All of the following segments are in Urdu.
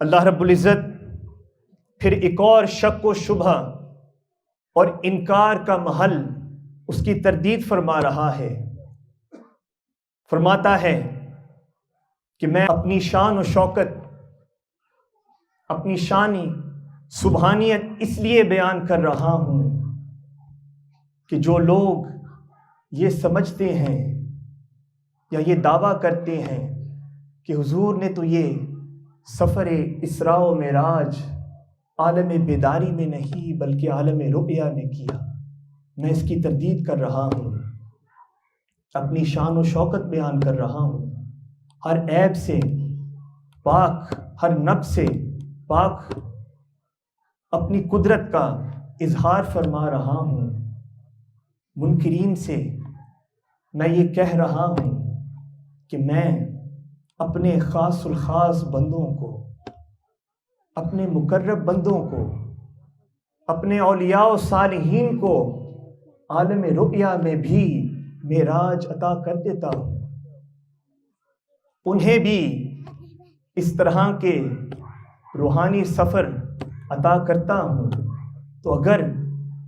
اللہ رب العزت پھر ایک اور شک و شبہ اور انکار کا محل اس کی تردید فرما رہا ہے۔ فرماتا ہے کہ میں اپنی شان و شوکت، اپنی شانی سبحانیت اس لیے بیان کر رہا ہوں کہ جو لوگ یہ سمجھتے ہیں یا یہ دعویٰ کرتے ہیں کہ حضور نے تو یہ سفر اسراء و معراج عالم بیداری میں نہیں، بلکہ عالم رؤیا میں کیا۔ میں اس کی تردید کر رہا ہوں، اپنی شان و شوکت بیان کر رہا ہوں۔ ہر عیب سے پاک، ہر نب سے پاک اپنی قدرت کا اظہار فرما رہا ہوں۔ منکرین سے میں یہ کہہ رہا ہوں کہ میں اپنے خاص الخاص بندوں کو، اپنے مقرب بندوں کو، اپنے اولیاء و صالحین کو عالم رقیہ میں بھی معراج عطا کر دیتا ہوں۔ انہیں بھی اس طرح کے روحانی سفر عطا کرتا ہوں۔ تو اگر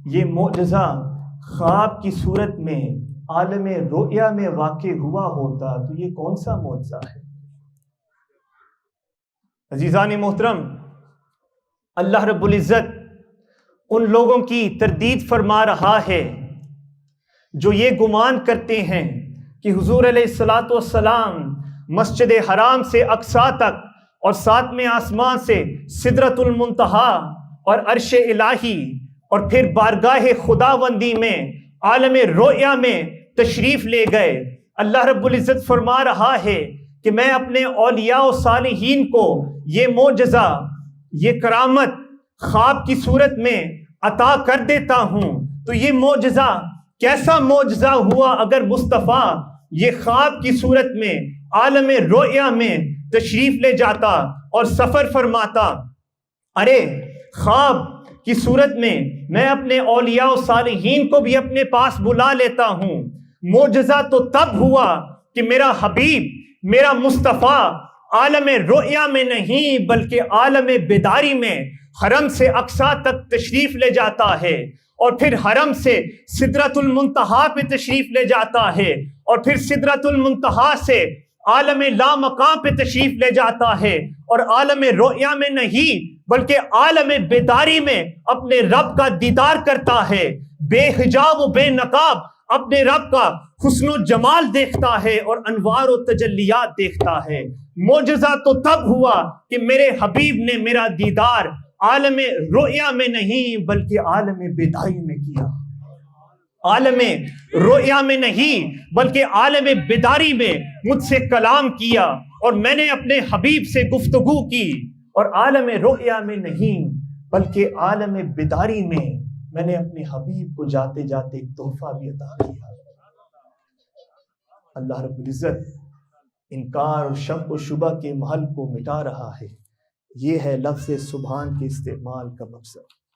یہ معجزہ خواب کی صورت میں عالم رؤیا میں واقع ہوا ہوتا تو یہ کون سا معجزہ ہے؟ عزیزان محترم، اللہ رب العزت ان لوگوں کی تردید فرما رہا ہے جو یہ گمان کرتے ہیں کہ حضور علیہ السلاۃ والسلام مسجد حرام سے اقسا تک اور ساتویں آسمان سے سدرت المنتہا اور عرش الہی اور پھر بارگاہ خدا بندی میں، عالم رویا میں تشریف لے گئے۔ اللہ رب العزت فرما رہا ہے کہ میں اپنے اولیاء و صالحین کو یہ معجزہ، یہ کرامت خواب کی صورت میں عطا کر دیتا ہوں۔ تو یہ معجزہ، کیسا معجزہ ہوا اگر مصطفیٰ یہ خواب کی صورت میں عالم رویا میں تشریف لے جاتا اور سفر فرماتا؟ ارے، خواب کی صورت میں میں اپنے اولیاء و صالحین کو بھی اپنے پاس بلا لیتا ہوں۔ معجزہ تو تب ہوا کہ میرا حبیب میرا مصطفیٰ عالم رویا میں نہیں بلکہ عالم بیداری میں حرم سے اقسا تک تشریف لے جاتا ہے اور پھر حرم سے سدرت المنتہا پہ تشریف لے جاتا ہے اور پھر سدرت المنتہا سے عالم لا مقام پہ تشریف لے جاتا ہے اور عالم رویا میں نہیں بلکہ عالم بیداری میں اپنے رب کا دیدار کرتا ہے، بے حجاب و بے نقاب اپنے رب کا حسن و جمال دیکھتا ہے اور انوار و تجلیات دیکھتا ہے۔ معجزہ تو تب ہوا کہ میرے حبیب نے میرا دیدار عالم رویا میں نہیں بلکہ عالم بیداری میں کیا۔ عالم رویا میں نہیں بلکہ عالم بیداری میں مجھ سے کلام کیا اور میں نے اپنے حبیب سے گفتگو کی۔ اور عالم رویا میں نہیں بلکہ عالم بیداری میں میں نے اپنے حبیب کو جاتے جاتے ایک تحفہ بھی عطا کیا۔ اللہ رب العزت انکار اور شک و شبہ کے محل کو مٹا رہا ہے۔ یہ ہے لفظ سبحان کے استعمال کا مقصد۔